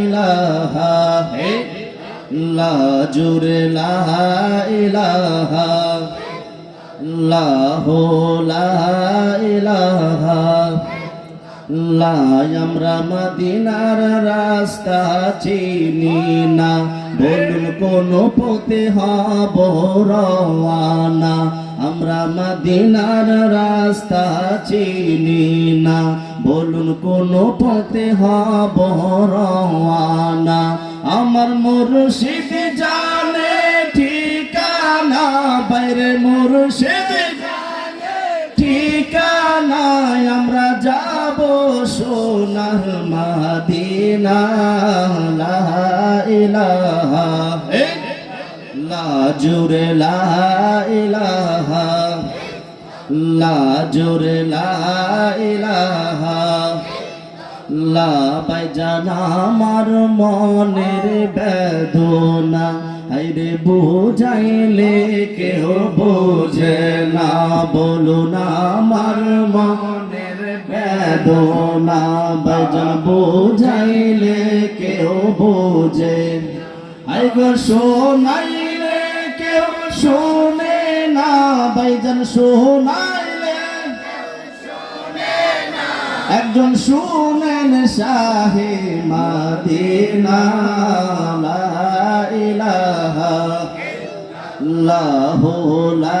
ইলাহা লা জুরে লা ইলাহা লাহ লা ইলাহা লাই আমরা মদিনার রাস্তা চিনি না। বলুন কোন পথে হব রওয়ানা? আমরা মদিনার রাস্তা চিনি না। বলুন কোন পথে হব রওয়ানা? আমার মুর্শিদ জানে ঠিকানা, বাইরে মুর্শিদ ঠিকানা। আমরা যাব সোনার মাদিনা ইলাহা লা জুরে, লা ইলাহা, লা জুরে, লা ইলাহা, লা বাইজান আমার মনের বেদনা। হাইরে বুঝাইলে কেউ বোঝে না বলুন আমার মনের বেদনা বাইজান বুঝাইলে কেউ বোঝে আই গো শোনাইলে কেউ শোনে না। বাইজান শোনাইলে একজন শুনেন শাহে মাদিনা, লা ইলাহা লাহু লা